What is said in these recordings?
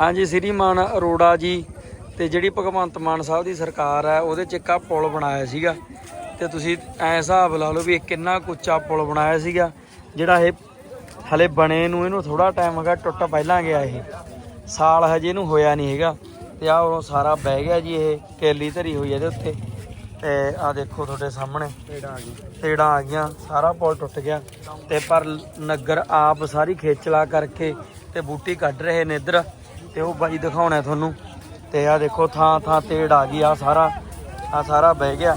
ਹਾਂਜੀ ਸ੍ਰੀ ਮਾਨ ਅਰੋੜਾ ਜੀ ਤੇ ਜਿਹੜੀ ਭਗਵੰਤ ਮਾਨ ਸਾਹਿਬ ਦੀ ਸਰਕਾਰ ਹੈ ਉਹਦੇ ਚ ਇੱਕ ਆਹ ਪੁਲ ਬਣਾਇਆ ਸੀਗਾ। ਤੇ ਤੁਸੀਂ ਐ ਹਿਸਾਬ ਲਾ ਲਓ ਵੀ ਇਹ ਕਿੰਨਾ ਕੁ ਉੱਚਾ ਪੁਲ ਬਣਾਇਆ ਸੀਗਾ ਜਿਹੜਾ ਇਹ ਹਲੇ ਬਣੇ ਨੂੰ ਇਹਨੂੰ ਥੋੜਾ ਟਾਈਮ ਹੈਗਾ ਟੁੱਟ ਪਹਿਲਾਂ ਗਿਆ ਇਹ। ਸਾਲ ਹਜੇ ਇਹਨੂੰ ਹੋਇਆ ਨਹੀਂ ਹੈਗਾ। ਤੇ ਆਹ ਉਰੋਂ ਸਾਰਾ ਬਹਿ ਗਿਆ ਜੀ ਇਹ ਕੇਲੀ ਧਰੀ ਹੋਈ ਇਹਦੇ ਉੱਤੇ। ਤੇ ਆਹ ਦੇਖੋ ਤੁਹਾਡੇ ਸਾਹਮਣੇ। ਤੇੜਾਂ ਆ ਗਈਆਂ ਸਾਰਾ ਪੁਲ ਟੁੱਟ ਗਿਆ। ਤੇ ਪਰ ਨਗਰ ਆਪ ਸਾਰੀ ਖੇਚਲਾ ਕਰਕੇ ਤੇ ਬੂਟੀ ਕੱਢ ਰਹੇ ਨੇ ਇੱਧਰ। ਤੇ ਉਹ ਬਾਈ ਦਿਖਾਉਣਾ ਤੁਹਾਨੂੰ। ਤੇ ਆਹ ਦੇਖੋ ਥਾਂ ਥਾਂ ਤੇੜ ਆ ਗਈ ਆ ਸਾਰਾ ਆ ਸਾਰਾ ਬਹਿ ਗਿਆ।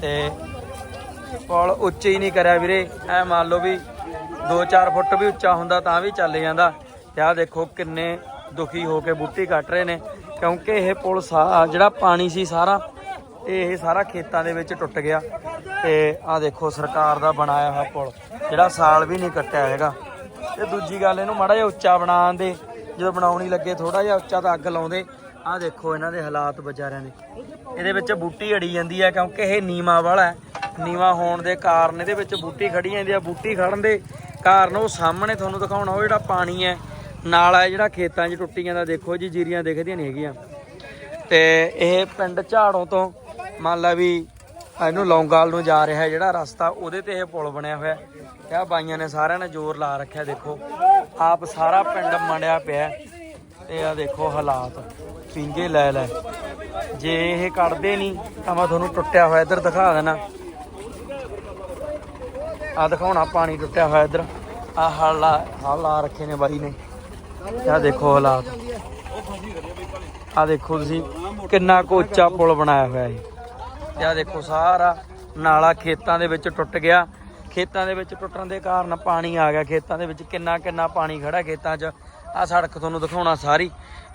ਤੇ ਪੁਲ ਉੱਚੇ ਹੀ ਨਹੀਂ ਕਰਿਆ ਵੀਰੇ। ਐ ਮੰਨ ਲਓ ਵੀ 2-4 ਫੁੱਟ ਵੀ ਉੱਚਾ ਹੁੰਦਾ ਤਾਂ ਵੀ ਚੱਲ ਜਾਂਦਾ। ਤੇ ਆਹ ਦੇਖੋ ਕਿੰਨੇ ਦੁਖੀ ਹੋ ਕੇ ਬੂਟੀ ਕੱਟ ਰਹੇ ਨੇ। ਕਿਉਂਕਿ ਇਹ ਪੁਲ ਸਾ ਜਿਹੜਾ ਪਾਣੀ ਸੀ ਸਾਰਾ ਇਹ ਸਾਰਾ ਖੇਤਾਂ ਦੇ ਵਿੱਚ ਟੁੱਟ ਗਿਆ। ਤੇ ਆਹ ਦੇਖੋ ਸਰਕਾਰ ਦਾ ਬਣਾਇਆ ਹੋਇਆ ਪੁਲ, ਜਿਹੜਾ ਸਾਲ ਵੀ ਨਹੀਂ ਕੱਟਿਆ ਹੈਗਾ। ਤੇ ਦੂਜੀ ਗੱਲ, ਇਹਨੂੰ ਮਾੜਾ ਜਿਹਾ ਉੱਚਾ ਬਣਾਉਣ ਦੇ ਜਦੋਂ ਬਣਾਉਣੀ ਲੱਗੇ ਥੋੜਾ ਜਿਹਾ ਉੱਚਾ ਤਾਂ ਅੱਗ ਲਾਉਂਦੇ। ਆਹ ਦੇਖੋ ਇਹਨਾਂ ਦੇ ਹਾਲਾਤ ਵਿਚਾਰਿਆਂ ਦੇ। ਇਹਦੇ ਵਿੱਚ ਬੂਟੀ ਅੜੀ ਜਾਂਦੀ ਹੈ ਕਿਉਂਕਿ ਇਹ ਨੀਵਾ ਵਾਲਾ ਹੈ। ਨੀਵਾ ਹੋਣ ਦੇ ਕਾਰਨ ਇਹਦੇ ਵਿੱਚ ਬੂਟੀ ਖੜੀ ਜਾਂਦੀ ਹੈ। ਬੂਟੀ ਖੜਨ ਦੇ ਕਾਰਨ ਉਹ ਸਾਹਮਣੇ ਤੁਹਾਨੂੰ ਦਿਖਾਉਣਾ, ਉਹ ਜਿਹੜਾ ਪਾਣੀ ਹੈ, ਨਾਲਾ ਹੈ ਜਿਹੜਾ ਖੇਤਾਂ 'ਚ ਟੁੱਟੀ ਜਾਂਦਾ। ਦੇਖੋ ਜੀ, ਜੀਰੀਆਂ ਦਿਖਦੀਆਂ ਨਹੀਂ ਹੈਗੀਆਂ। ਤੇ ਇਹ ਪਿੰਡ ਝਾੜੋਂ ਤੋਂ ਮੰਨ ਲਾ ਵੀ ਇਹਨੂੰ ਲੌਂਗਾਲ ਨੂੰ ਜਾ ਰਿਹਾ ਜਿਹੜਾ ਰਸਤਾ, ਉਹਦੇ ਤੇ ਇਹ ਪੁਲ ਬਣਿਆ ਹੋਇਆ। ਤੇ ਆਹ ਬਾਈਆਂ ਨੇ ਸਾਰਿਆਂ ਨੇ ਜ਼ੋਰ ਲਾ ਰੱਖਿਆ, ਦੇਖੋ। ਆਪ ਸਾਰਾ ਪਿੰਡ ਮੰਡਿਆ ਪਿਆ ਤੇ ਆ ਦੇਖੋ ਹਾਲਾਤ। ਪਿੰਗੇ ਲੈ ਲੈ। ਜੇ ਇਹ ਕੱਢਦੇ ਨਹੀਂ, ਤਾਂ ਮੈਂ ਤੁਹਾਨੂੰ ਟੁੱਟਿਆ ਹੋਇਆ ਇੱਧਰ ਦਿਖਾ ਦੇਣਾ। ਆ ਦਿਖਾਉਣਾ, ਪਾਣੀ ਟੁੱਟਿਆ ਹੋਇਆ ਇੱਧਰ। ਆ ਹਲ ਲਾ ਹਲ ਰੱਖੇ ਨੇ ਬਾਈ ਨੇ। ਆ ਦੇਖੋ ਹਾਲਾਤ। ਆ ਦੇਖੋ ਤੁਸੀਂ, ਕਿੰਨਾ ਕੁ ਉੱਚਾ ਪੁਲ ਬਣਾਇਆ ਹੋਇਆ ਹੈ ਤੇ ਆ ਦੇਖੋ ਸਾਰਾ ਨਾਲਾ ਖੇਤਾਂ ਦੇ ਵਿੱਚ ਟੁੱਟ ਗਿਆ। ਖੇਤਾਂ ਦੇ ਵਿੱਚ ਟੁੱਟਣ ਦੇ ਕਾਰਨ ਪਾਣੀ ਆ ਗਿਆ। ਖੇਤਾਂ ਦੇ ਵਿੱਚ ਕਿੰਨਾ ਕਿੰਨਾ ਪਾਣੀ ਖੜਾ ਖੇਤਾਂ 'ਚ। ਆ ਸੜਕ ਤੁਹਾਨੂੰ ਦਿਖਾਉਣਾ ਸਾਰੀ।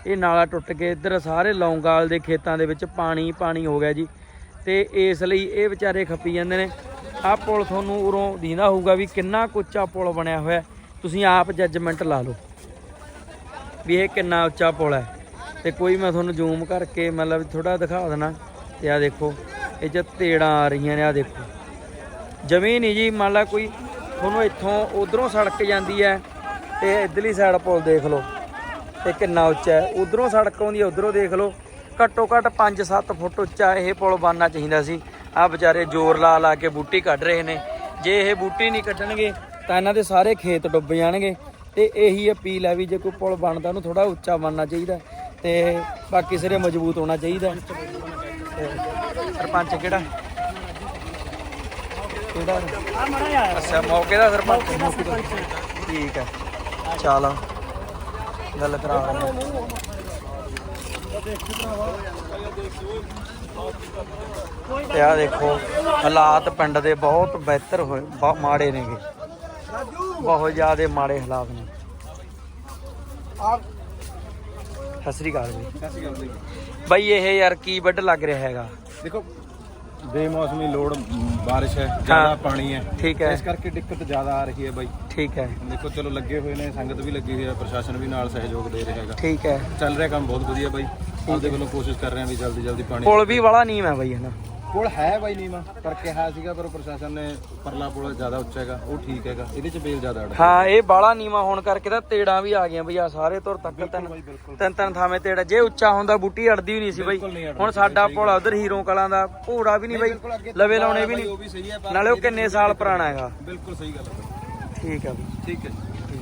ਇਹ ਨਾਲਾ ਟੁੱਟ ਕੇ ਇੱਧਰ ਸਾਰੇ ਲੌਂਗਾਲ ਦੇ ਖੇਤਾਂ ਦੇ ਵਿੱਚ ਪਾਣੀ ਪਾਣੀ ਹੋ ਗਿਆ ਜੀ। ਤੇ ਇਸ ਲਈ ਇਹ ਵਿਚਾਰੇ ਖੱਪੀ ਜਾਂਦੇ ਨੇ। ਆਹ ਪੁਲ ਤੁਹਾਨੂੰ ਉਰੋਂ ਦੀਂਦਾ ਹੋਊਗਾ ਵੀ ਕਿੰਨਾ ਕੁ ਉੱਚਾ ਪੁਲ ਬਣਿਆ ਹੋਇਆ ਤੁਸੀਂ ਆਪ ਜੱਜਮੈਂਟ ਲਾ ਲਓ ਵੀ ਇਹ ਕਿੰਨਾ ਉੱਚਾ ਪੁਲ ਹੈ। ਤੇ ਕੋਈ ਮੈਂ ਤੁਹਾਨੂੰ ਜ਼ੂਮ ਕਰਕੇ ਮਤਲਬ ਥੋੜਾ ਦਿਖਾ ਦੇਣਾ। ਤੇ ਆ ਦੇਖੋ, ਇਹ ਚ ਤੇੜਾਂ ਆ ਰਹੀਆਂ ਨੇ ਆ ਦੇਖੋ। ਜਮੀ ਨਹੀਂ ਜੀ, ਮੰਨ ਲਾ ਕੋਈ ਤੁਹਾਨੂੰ ਇੱਥੋਂ ਉਧਰੋਂ ਸੜਕ ਜਾਂਦੀ ਹੈ ਤੇ ਇਧਰਲੀ ਸਾਈਡ ਪੁਲ ਦੇਖ ਲਓ ਤੇ ਕਿੰਨਾ ਉੱਚਾ ਹੈ। ਉਧਰੋਂ ਸੜਕ ਆਉਂਦੀ ਹੈ, ਉਧਰੋਂ ਦੇਖ ਲਓ, ਘੱਟੋ ਘੱਟ 5-7 ਫੁੱਟ ਉੱਚਾ ਇਹ ਪੁਲ ਬਣਨਾ ਚਾਹੀਦਾ ਸੀ। ਆ ਵਿਚਾਰੇ ਜ਼ੋਰ ਲਾ ਲਾ ਕੇ ਬੂਟੀ ਕੱਢ ਰਹੇ ਨੇ। ਜੇ ਇਹ ਬੂਟੀ ਨਹੀਂ ਕੱਢਣਗੇ, ਤਾਂ ਇਹਨਾਂ ਦੇ ਸਾਰੇ ਖੇਤ ਡੁੱਬ ਜਾਣਗੇ। ਤੇ ਇਹੀ ਅਪੀਲ ਹੈ ਵੀ ਜੇ ਕੋਈ ਪੁਲ ਬਣਦਾ, ਉਹਨੂੰ ਥੋੜਾ ਉੱਚਾ ਬਣਨਾ ਚਾਹੀਦਾ ਤੇ ਬਾਕੀ ਸਿਰੇ ਮਜ਼ਬੂਤ ਹੋਣਾ ਚਾਹੀਦਾ ਤੇ ਸਰਪੰਚ ਕਿਹੜਾ? ਕਿਹੜਾ? ਅੱਛਾ ਮੌਕੇ ਦਾ ਸਰਪੰਚ ਠੀਕ ਹੈ। ਚੱਲ। ਗੱਲ ਕਰਾ ਰਹੇ ਹਾਂ। ਤੇ ਆ ਦੇਖੋ ਹਾਲਾਤ ਪਿੰਡ ਦੇ ਬਹੁਤ ਬਿਹਤਰ ਹੋਏ ਬਹੁਤ ਮਾੜੇ ਨੇਗੇ। ਬਹੁਤ ਜ਼ਿਆਦਾ ਮਾੜੇ ਹਾਲਾਤ ਨੇ। ਸਤਿ ਸ੍ਰੀ ਅਕਾਲ ਜੀ। ਬਾਈ ਇਹ ਯਾਰ ਕੀ ਵੱਡ ਲੱਗ ਰਿਹਾ ਹੈਗਾ? ਦੇਖੋ ਬੇਮੌਸਮੀ ਲੋੜ ਬਾਰਿਸ਼ ਹੈ ਜ਼ਿਆਦਾ ਪਾਣੀ ਹੈ। ਠੀਕ ਹੈ। ਇਸ ਕਰਕੇ ਦਿੱਕਤ ਜ਼ਿਆਦਾ ਆ ਰਹੀ ਹੈ ਬਾਈ। ਠੀਕ ਹੈ। ਦੇਖੋ ਚਲੋ ਲੱਗੇ ਹੋਏ ਨੇ ਸੰਗਤ ਵੀ ਲੱਗੀ ਹੋਈ ਹੈ ਪ੍ਰਸ਼ਾਸਨ ਵੀ ਨਾਲ ਸਹਿਯੋਗ ਦੇ ਰਿਹਾ ਹੈਗਾ। ਠੀਕ ਹੈ। ਚੱਲ ਰਿਹਾ ਕੰਮ ਬਹੁਤ ਵਧੀਆ ਬਾਈ। ਆਪਦੇ ਵੱਲੋਂ ਕੋਸ਼ਿਸ਼ ਕਰ ਰਹੇ ਹਾਂ ਵੀ ਜਲਦੀ ਜਲਦੀ ਪਾਣੀ ਪੁਲ ਵੀ ਵਾਲਾ ਨੀਮ ਹੈ ਬਾਈ ਹਨਾ ਪੁਲ ਹੈ ਬਾਈ ਨੀਮਾ ਪਰ ਕਿਹਾ ਸੀਗਾ ਪਰ ਪ੍ਰਸ਼ਾਸਨ ਨੇ ਪਰਲਾ ਪੁਲ ਜ਼ਿਆਦਾ ਉੱਚਾ ਹੈਗਾ ਉਹ ਠੀਕ ਹੈਗਾ ਇਹਦੇ ਚ ਬੇਲ ਜ਼ਿਆਦਾ ਅੜ ਹਾਂ ਇਹ ਬਾਲਾ ਨੀਵਾ ਹੋਣ ਕਰਕੇ ਤਾਂ ਤੇੜਾਂ ਵੀ ਆ ਗਈਆਂ ਬਈ ਆ ਸਾਰੇ ਤੁਰ ਤੱਕ ਤਿੰਨ ਤਿੰਨ ਤਿੰਨ ਥਾਵੇਂ ਤੇੜਾ ਜੇ ਉੱਚਾ ਹੁੰਦਾ ਬੂਟੀ ਅੜਦੀ ਵੀ ਨਹੀਂ ਸੀ ਬਈ। ਹੁਣ ਸਾਡਾ ਪੁਲ ਉਧਰ ਹੀਰੋ ਕਲਾਂ ਦਾ ਘੋੜਾ ਵੀ ਨਹੀਂ ਬਈ ਲਵੇ ਲਾਉਣੇ ਵੀ ਨਹੀਂ। ਨਾਲੇ ਉਹ ਕਿੰਨੇ ਸਾਲ ਪੁਰਾਣਾ ਹੈਗਾ। ਬਿਲਕੁਲ ਸਹੀ ਗੱਲ ਹੈ ਠੀਕ ਹੈ ਬਈ। ਠੀਕ ਹੈ ਜੀ।